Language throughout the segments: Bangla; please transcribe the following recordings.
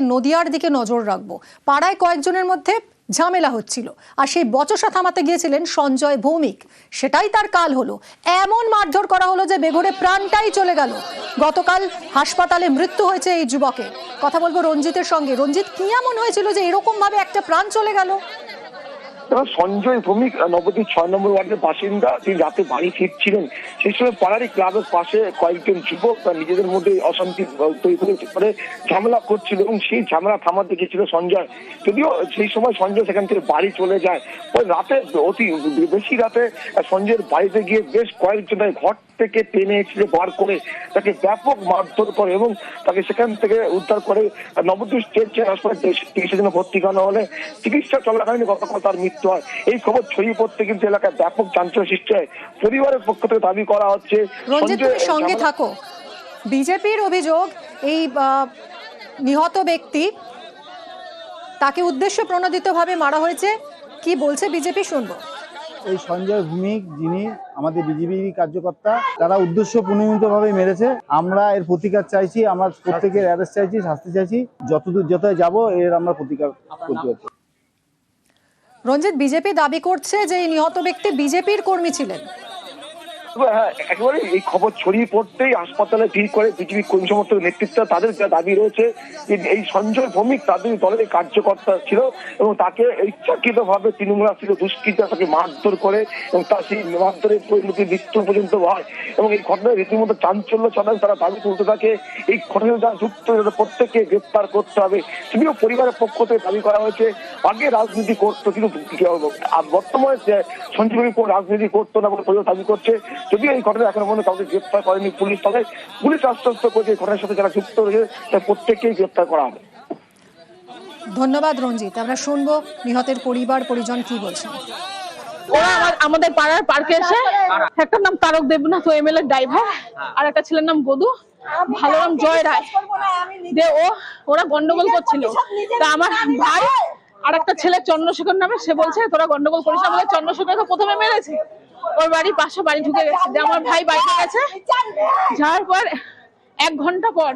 নদিয়ার দিকে নজর রাখব। পাড়ায় কয়েকজনের মধ্যে ঝামেলা হচ্ছিল। আর সেই বচসা থামাতে গিয়েছিলেন সঞ্জয় ভৌমিক। সেটাই তার কাল হলো। এমন মারধর করা হলো যে বেঘরে প্রাণটাই চলে গেল। গতকাল হাসপাতালে মৃত্যু হয়েছে এই যুবকের। কথা বলব রঞ্জিতের সঙ্গে। রঞ্জিত কি এমন হয়েছিল যে এরকম ভাবে একটা প্রাণ চলে গেল? সঞ্জয় ভৌমিক নবদ্বীপ ছয় নম্বর ওয়ার্ডের বাসিন্দা। তিনি রাতে বাড়ি ফিরছিলেন। সেই সময় পাড়ারই ক্লাবের পাশে কয়েকজন যুবক নিজেদের মধ্যে অশান্তি তৈরি করে ঝামেলা করছিল এবং সেই ঝামেলা থামাতে গেছিল সঞ্জয়। যদিও সেই সময় সঞ্জয় সেখান থেকে বাড়ি চলে যায়। ওই রাতে অতি বেশি রাতে সঞ্জয়ের বাড়িতে গিয়ে বেশ কয়েকজন তাকে ঘর থেকে টেনে ছিঁড়ে বার করে তাকে ব্যাপক মারধর করে এবং তাকে সেখান থেকে উদ্ধার করে নবদ্বীপ স্টেট হাসপাতালে চিকিৎসার জন্য ভর্তি করানো হলে চিকিৎসা চলাকালীন গতকাল তার মৃত্যু হয়। এই খবর ছড়িয়ে পড়তে কিন্তু এলাকায় ব্যাপক চাঞ্চল্য সৃষ্টি হয়। পরিবারের পক্ষ থেকে দাবি করা হচ্ছে সঙ্গে থাকো। বিজেপির অভিযোগ এই নিহত ব্যক্তি তাকে উদ্দেশ্য প্রণোদিতভাবে মারা হয়েছে। কি বলছে বিজেপি শুনব। এই সঞ্জয় ভূমিক যিনি আমাদের বিজেপি কার্যকর্তা তারা উদ্দেশ্য ভাবে মেরেছে। আমরা এর প্রতিকার চাইছি আমরা প্রত্যেকের অ্যারেস্ট চাইছি শাস্তি চাইছি। যতদূর যতই যাব এর আমরা প্রতিকার করতে পারছি রঞ্জিত বিজেপি দাবি করছে যে এই নিহত ব্যক্তি বিজেপির কর্মী ছিলেন। একেবারে এই খবর ছড়িয়ে পড়তেই হাসপাতালে ভিড় করে বিজেপি কর্মী সমর্থক নেতৃত্ব তাদের দাবি রয়েছে, যে এই সঞ্জয় ভৌমিক তাদের দলের কার্যকর্তা ছিল এবং তাকে ইচ্ছাকৃত ভাবে তৃণমূল ছিল দুষ্কৃতা তাকে মারধর করে এবং তার সেই মারধরের পরিণতি মৃত্যু পর্যন্ত হয়। এবং এই ঘটনায় রীতিমতো চাঞ্চল্য ছড়ায় তারা দাবি তুলতে থাকে, এই ঘটনায় যারা যুক্ত প্রত্যেককে গ্রেপ্তার করতে হবে। যদিও পরিবারের পক্ষ থেকে দাবি করা হয়েছে, আগে রাজনীতি করতো, কিন্তু বর্তমানে সঞ্জয় রাজনীতি করতো না বলে দাবি করছে। যদিও এই ঘটনা এখনও পর্যন্ত কাউকে গ্রেপ্তার করেনি পুলিশ তবে পুলিশ আশ্বস্ত করেছে এই ঘটনার সাথে যারা যুক্ত রয়েছে তাদের প্রত্যেককেই গ্রেপ্তার করা হবে। ধন্যবাদ রঞ্জিত। আমরা শুনব নিহতের পরিবার পরিজন কি বলছেন ওরা আমার আমাদের পাড়ার পার্কে এসে একটার নাম তারক দেবনাথ ও এমএলএ ড্রাইভার আর একটা ছেলের নাম গদু ভালো নাম জয় রায়। যে ও ওরা গন্ডগোল করছিল। তা আমার ভাই আর একটা ছেলে চন্দ্রশেখর নামে সে বলছে তোরা গন্ডগোল করিস না। বলে চন্দ্রশেখরকে প্রথমে মেরেছে। ওর বাড়ির পাশে বাড়ি ঢুকে গেছে। যে আমার ভাই বাড়িতে গেছে। যাওয়ার পর এক ঘণ্টা পর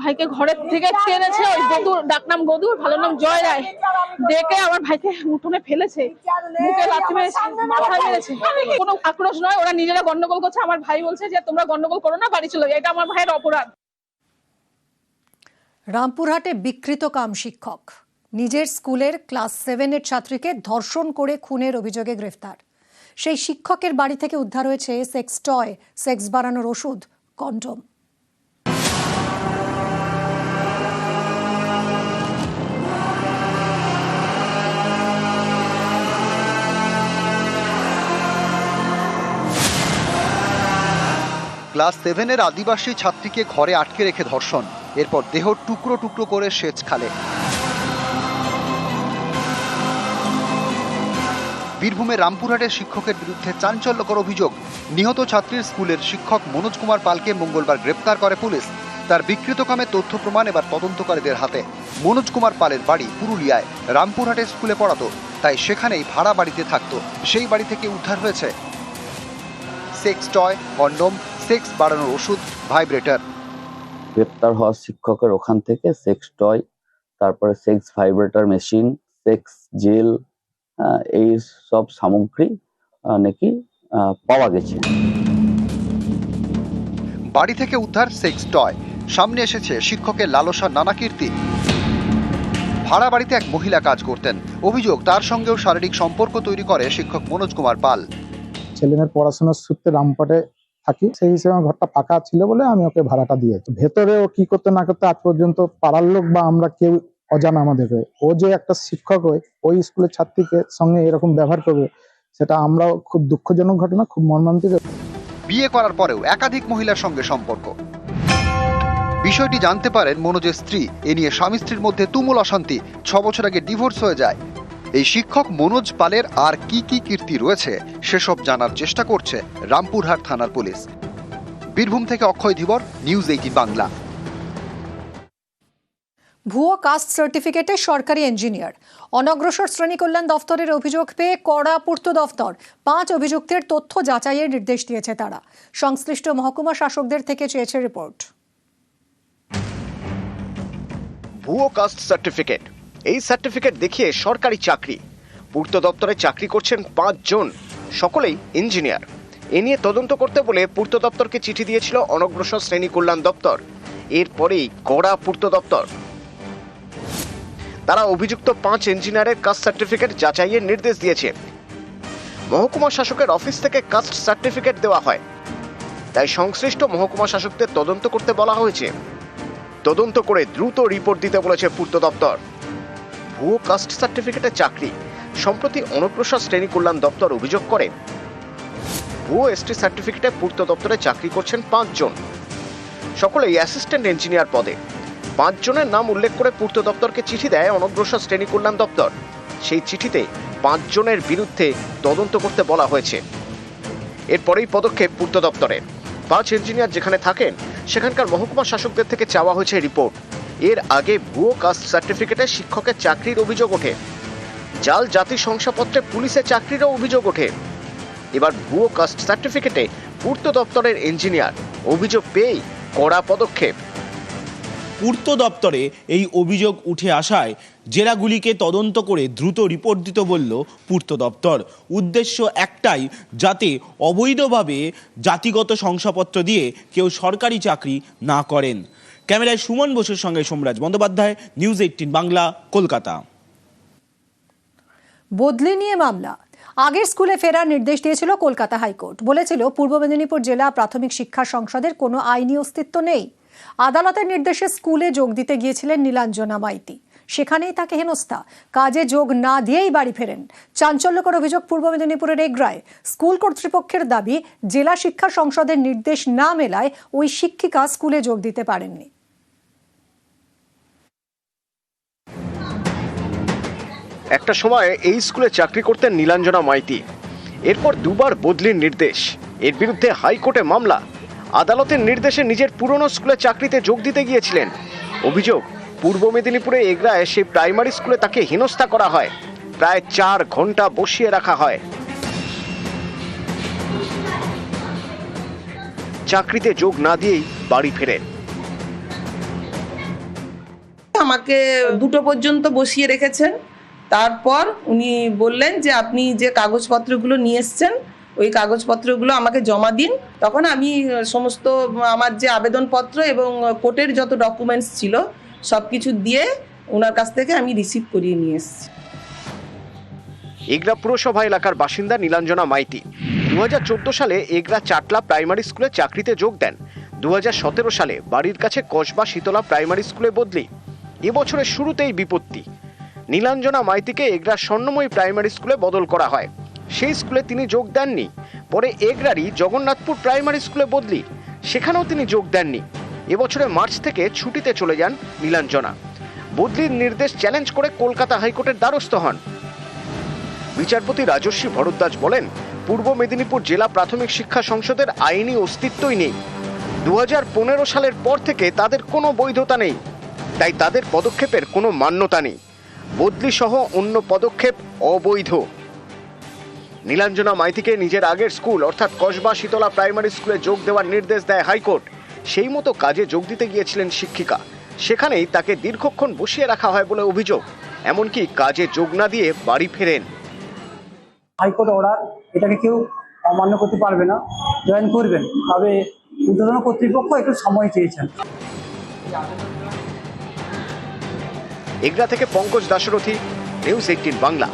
ভাইকে ঘরের থেকে টেনেছে ওই গদুর ডাকনাম গদুর, ভালো নাম জয় রায়। ডেকে আমার ভাইকে উঠোনে ফেলেছে। মুখে লাথি মেরেছে, মাথায় মেরেছে। কোনো আক্রোশ নয়, ওরা নিজেরা গন্ডগোল করছে। আমার ভাই বলছে যে, তোমরা গন্ডগোল করো না, বাড়ি চলো এটা আমার ভাইয়ের অপরাধ। রামপুরহাটে বিকৃত কাম শিক্ষক। নিজের স্কুলের ক্লাস সেভেনের ছাত্রীকে ধর্ষণ করে খুনের অভিযোগে গ্রেফতার। সেই শিক্ষকের বাড়ি থেকে উদ্ধার হয়েছে সেক্স টয়, সেক্স বাড়ানোর ওষুধ, কন্ডম। ক্লাস সেভেনের আদিবাসী ছাত্রীকে ঘরে আটকে রেখে ধর্ষণ। এরপর দেহ টুকরো টুকরো করে সেচ খালে। বীরভূমের রামপুরহাটের শিক্ষকের বিরুদ্ধে চাঞ্চল্যকর অভিযোগ। নিহত ছাত্রীর স্কুলের শিক্ষক মনোজ কুমার পালকে মঙ্গলবার গ্রেপ্তার করে পুলিশ। তার বিকৃতকামে তথ্য প্রমাণ এবার তদন্তকারীদের হাতে। মনোজ কুমার পালের বাড়ি পুরুলিয়ায়। রামপুরহাটের স্কুলে পড়াতো। তাই সেখানেই ভাড়া বাড়িতে থাকতো। সেই বাড়ি থেকে উদ্ধার হয়েছে। সেক্স টয়, কন্ডোম, সেক্স বাড়ানোর ওষুধ, ভাইব্রেটার। গ্রেপ্তার হওয়া শিক্ষকের ওখান থেকে সেক্স টয়, তারপরে sex vibrator machine, sex gel এই সব সামগ্রী নাকি আহ, পাওয়া গেছে। বাড়ি থেকে উদ্ধার সেক্স টয়। সামনে এসেছে শিক্ষকের লালসা নানা কীর্তি। ভাড়া বাড়িতে এক মহিলা কাজ করতেন। অভিযোগ তার সঙ্গেও শারীরিক সম্পর্ক তৈরি করে শিক্ষক মনোজ কুমার পাল। ছেলেমেয়ের পড়াশোনার সূত্রে রামপাটে থাকি। সেই হিসেবে আমার ঘরটা ফাঁকা ছিল বলে আমি ওকে ভাড়াটা দিয়েছি। ভেতরে ও কি করতে না করতে আজ পর্যন্ত পাড়ার লোক বা আমরা কেউ অজানা আমাদেরকে। ও যে একটা শিক্ষক হয়ে ওই স্কুলের ছাত্রীকে সঙ্গে এরকম ব্যবহার করবে, সেটা আমরাও খুব দুঃখজনক ঘটনা, খুব মর্মান্তিক। বিয়ে করার পরেও একাধিক মহিলার সঙ্গে সম্পর্ক। বিষয়টি জানতে পারেন মনোজের স্ত্রী। এ নিয়ে স্বামী স্ত্রীর মধ্যে তুমুল অশান্তি। ছ বছর আগে ডিভোর্স হয়ে যায়। এই শিক্ষক মনোজ পালের আর কি কি কীর্তি রয়েছে, সেসব জানার চেষ্টা করছে রামপুরহাট থানার পুলিশ। বীরভূম থেকে অক্ষয় ধীবর, নিউজ এইটিন বাংলা। ভুয়ো কাস্ট সার্টিফিকেটে সরকারি ইঞ্জিনিয়ার অনগ্রসর শ্রেণি কল্যাণ দফতরের অভিযোগ পেয়ে কড়া পূর্ত দফতর। পাঁচ অভিযুক্তের তথ্য যাচাইয়ের নির্দেশ দিয়েছে তারা। সংশ্লিষ্ট মহকুমা শাসকদের থেকে চেয়েছে রিপোর্ট। ভুয়ো কাস্ট সার্টিফিকেট। এই সার্টিফিকেট দেখিয়ে সরকারি চাকরি। পূর্ত দপ্তরে চাকরি করছেন পাঁচজন সকলেই ইঞ্জিনিয়ার এ নিয়ে তদন্ত করতে বলে পূর্ত দপ্তরকে চিঠি দিয়েছিল অনগ্রসর শ্রেণি কল্যাণ দপ্তর। এরপরেই কড়া পূর্ত দপ্তর। তারা অভিযুক্ত পাঁচ ইঞ্জিনিয়ারের কাস্ট সার্টিফিকেট যাচাইয়ের নির্দেশ দিয়েছে। মহকুমা শাসকের অফিস থেকে কাস্ট সার্টিফিকেট দেওয়া হয়। তাই সংশ্লিষ্ট মহকুমা শাসকদের তদন্ত করতে বলা হয়েছে। তদন্ত করে দ্রুত রিপোর্ট দিতে বলেছে পূর্ত দপ্তর। ভুয়ো কাস্ট সার্টিফিকেটের চাকরি, সম্প্রতি অনগ্রসর শ্রেণি কল্যাণ দপ্তর অভিযোগ করে। ভুয়ো এসটি সার্টিফিকেটে পূর্ত দপ্তরে চাকরি করছেন পাঁচজন। সকলেই অ্যাসিস্ট্যান্ট ইঞ্জিনিয়ার পদে। পাঁচজনের নাম উল্লেখ করে পূর্ত দপ্তরকে চিঠি দেয় অনগ্রসর শ্রেণি কল্যাণ দপ্তর। সেই চিঠিতে পাঁচজনের বিরুদ্ধে তদন্ত করতে বলা হয়েছে। এরপরেই পদক্ষেপ পূর্ত দপ্তরের পাঁচ ইঞ্জিনিয়ার যেখানে থাকেন, সেখানকার মহকুমা শাসকদের থেকে চাওয়া হয়েছে রিপোর্ট। এর আগে ভুয়ো কাস্ট সার্টিফিকেটে শিক্ষকের চাকরির অভিযোগ ওঠে। জাল জাতি শংসাপত্রে পুলিশের চাকরিরও অভিযোগ ওঠে। এবার ভুয়ো কাস্ট সার্টিফিকেটে পূর্ত দপ্তরের ইঞ্জিনিয়ার অভিযোগ পেয়েই কড়া পদক্ষেপ। পূর্ত দপ্তরে এই অভিযোগ উঠে আসায় জেলাগুলিকে তদন্ত করে দ্রুত রিপোর্ট দিতে বলল পূর্ত দপ্তর। উদ্দেশ্য একটাই, যাতে অবৈধভাবে জাতিগত শংসাপত্র দিয়ে কেউ সরকারি চাকরি না করেন। ক্যামেরায় সুমন বসুর সঙ্গে সোমরাজ বন্দ্যোপাধ্যায়, নিউজ এইটিন বাংলা, কলকাতা। বদলি নিয়ে মামলা। আগের স্কুলে ফেরার নির্দেশ দিয়েছিল কলকাতা হাইকোর্ট। বলেছিল, পূর্ব মেদিনীপুর জেলা প্রাথমিক শিক্ষা সংসদের কোনো আইনি অস্তিত্ব নেই। আদালতের নির্দেশে স্কুলে যোগ দিতে গিয়েছিলেন নীলাঞ্জনা মাইতি। সেখানেই তাকে হেনস্থা। কাজে যোগ না দিয়েই বাড়ি ফেরেন। চাঞ্চল্যকর অভিযোগ পূর্ব মেদিনীপুরের এগ্রায়। স্কুল কর্তৃপক্ষের দাবি, জেলা শিক্ষা সংসদের নির্দেশ না মেলায় ওই শিক্ষিকা স্কুলে যোগ দিতে পারেননি। একটা সময় এই স্কুলে চাকরি করতেন নীলাঞ্জনা মাইতি। এরপর দুবার বদলির নির্দেশ। এর বিরুদ্ধে হাইকোর্টে মামলা। আদালতের নির্দেশে নিজের পুরনো স্কুলে চাকরিতে যোগ দিতে গিয়েছিলেন। অভিযোগ, পূর্ব মেদিনীপুরে এগরায় সেই প্রাইমারি স্কুলে তাকে হেনস্থা করা হয়। প্রায় চার ঘণ্টা বসিয়ে রাখা হয়। চাকরিতে যোগ না দিয়েই বাড়ি ফেরেন আমাকে দুটো পর্যন্ত বসিয়ে রেখেছেন। তারপর উনি বললেন যে, আপনি যে কাগজপত্রগুলো নিয়ে এসছেন ওই কাগজপত্রগুলো আমাকে জমা দিন। তখন আমি সমস্ত, আমার যে আবেদনপত্র এবং কোর্টের যত ডকুমেন্টস ছিল সব কিছু দিয়ে ওনার কাছ থেকে আমি রিসিভ করিয়ে নিয়ে এসেছি। এগরা পুরসভা এলাকার বাসিন্দা নীলাঞ্জনা মাইতি দু হাজার চোদ্দ সালে এগরা চাটলা প্রাইমারি স্কুলে চাকরিতে যোগ দেন। দু হাজার সতেরো সালে বাড়ির কাছে কসবা শীতলা প্রাইমারি স্কুলে বদলি। এবছরের শুরুতেই বিপত্তি। নীলাঞ্জনা মাইতিকে এগরা স্বর্ণময়ী প্রাইমারি স্কুলে বদল করা হয়। সেই স্কুলে তিনি যোগ দেননি। পরে এগরারি জগন্নাথপুর প্রাইমারি স্কুলে বদলি, সেখানেও তিনি যোগ দেননি। এবছরে মার্চ থেকে ছুটিতে চলে যান নীলাঞ্জনা। বদলির নির্দেশ চ্যালেঞ্জ করে কলকাতা হাইকোর্টের দ্বারস্থ হন। বিচারপতি রাজস্বী ভরদ্বাজ বলেন, পূর্ব মেদিনীপুর জেলা প্রাথমিক শিক্ষা সংসদের আইনি অস্তিত্বই নেই। দু হাজার পনেরো সালের পর থেকে তাদের কোনো বৈধতা নেই। তাই তাদের পদক্ষেপের কোনো মান্যতা নেই। বদলি সহ অন্য পদক্ষেপ অবৈধ। নীলাঞ্জনা মাইতিকে নিজের আগের স্কুল অর্থাৎ কসবা শীতলা প্রাইমারি স্কুলে যোগ দেওয়ার নির্দেশ দেয় হাইকোর্ট। সেই মতো কাজে যোগ দিতে গিয়েছিলেন শিক্ষিকা। সেখানেই তাকে দীর্ঘক্ষণ বসিয়ে রাখা হয় বলে অভিযোগ। এমনকি কাজে যোগ না দিয়ে বাড়ি ফেরেন। হাইকোর্ট অর্ডার এটাকে কেউ অমান্য করতে পারবে না জয়েন করবেন। তবে ঊর্ধ্বতন কর্তৃপক্ষ একটু সময় চেয়েছেন। এগরা থেকে পঙ্কজ দাশরথী নিউজ এইটিন বাংলা।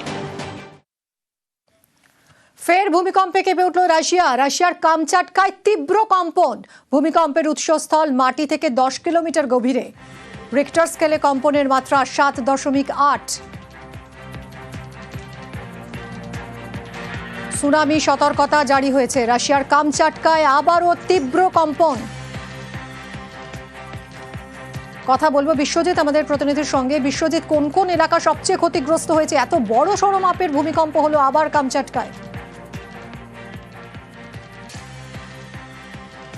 ফের ভূমিকম্পে কেঁপে উঠল রাশিয়া। রাশিয়ার কামচাটকায় তীব্র কম্পন। ভূমিকম্পের উৎসস্থল মাটি থেকে দশ কিলোমিটার গভীরে। রিক্টার স্কেলে কম্পনের মাত্রা সাত দশমিক আট। সুনামি সতর্কতা জারি হয়েছে। রাশিয়ার কামচাটকায় আবারও তীব্র কম্পন। কথা বলব বিশ্বজিৎ, আমাদের প্রতিনিধির সঙ্গে। বিশ্বজিৎ, কোন কোন এলাকা সবচেয়ে ক্ষতিগ্রস্ত হয়েছে? এত বড় সড়ো মাপের ভূমিকম্প হলো আবার কামচাটকায়।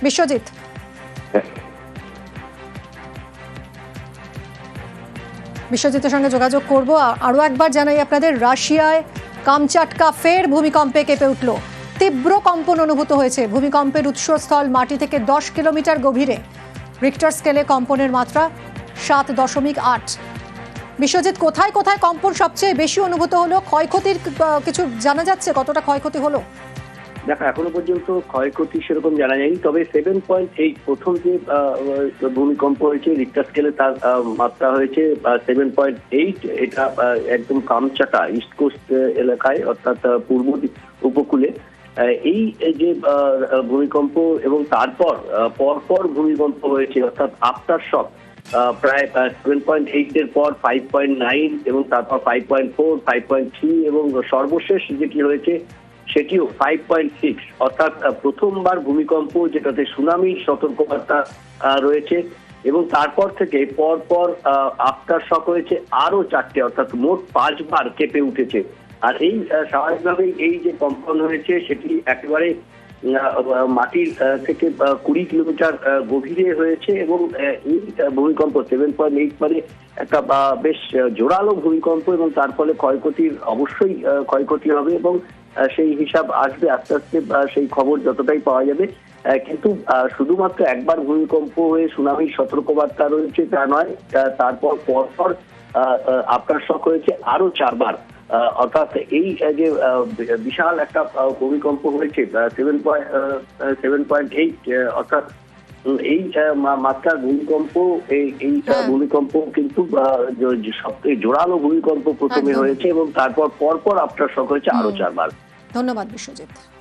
বিশ্বজিৎ। বিশ্বজিতের সঙ্গে যোগাযোগ করব। আরও একবার জানাই আপনাদের, রাশিয়ায় কামচাটকা ফের ভূমিকম্পে কেঁপে উঠল। তীব্র কম্পন অনুভূত হয়েছে। ভূমিকম্পের উৎসস্থল মাটি থেকে দশ কিলোমিটার গভীরে। রিক্টার স্কেলে কম্পনের মাত্রা সাত দশমিক আট। বিশ্বজিৎ, কোথায় কোথায় কম্পন সবচেয়ে বেশি অনুভূত হলো? ক্ষয়ক্ষতির কিছু জানা যাচ্ছে কতটা ক্ষয়ক্ষতি হলো? দেখো, এখনও পর্যন্ত ক্ষয়ক্ষতি সেরকম জানা যায়নি, তবে সেভেন পয়েন্ট এইট প্রথম যে ভূমিকম্প হয়েছে রিক্টার স্কেলে তার মাত্রা হয়েছে সেভেন পয়েন্ট এইট এটা একদম কামচাটা ইস্ট কোস্ট এলাকায়, অর্থাৎ পূর্ব উপকূলে। এই যে ভূমিকম্প এবং তারপর পরপর ভূমিকম্প হয়েছে, অর্থাৎ আফটার শক প্রায় সেভেন পয়েন্ট এইট এর পর ফাইভ পয়েন্ট নাইন এবং তারপর five point four five point three এবং সর্বশেষ যেটি হয়েছে সেটিও ফাইভ পয়েন্ট সিক্স অর্থাৎ প্রথমবার ভূমিকম্প, যেটাতে সুনামি সতর্কবার্তা রয়েছে এবং তারপর থেকে পর পর আফটার শক হয়েছে আরও চারটে, অর্থাৎ মোট পাঁচবার কেঁপে উঠেছে। আর এই স্বাভাবিকভাবেই এই যে কম্পন হয়েছে, সেটি একেবারে মাটির থেকে কুড়ি কিলোমিটার গভীরে হয়েছে এবং এই ভূমিকম্প সেভেন পয়েন্ট এইট মানে একটা বেশ জোরালো ভূমিকম্প এবং তার ফলে ক্ষয়ক্ষতির অবশ্যই ক্ষয়ক্ষতি হবে এবং সেই হিসাব আসবে, আস্তে আস্তে সেই খবর যতটাই পাওয়া যাবে। কিন্তু শুধুমাত্র একবার ভূমিকম্প হয়ে সুনামির সতর্কবার্তা রয়েছে তা নয় তারপর পরপর আপনার শখ হয়েছে আরও চারবার। অর্থাৎ এই যে বিশাল একটা ভূমিকম্প হয়েছে seven point seven point eight অর্থাৎ এই মাত্রার ভূমিকম্প এই হ্যাঁ। ভূমিকম্প কিন্তু সবথেকে জোরালো ভূমিকম্প প্রথমে হয়েছে এবং তারপর পরপর আপনার শখ হয়েছে আরও চারবার। ধন্যবাদ বিশ্বজিৎ।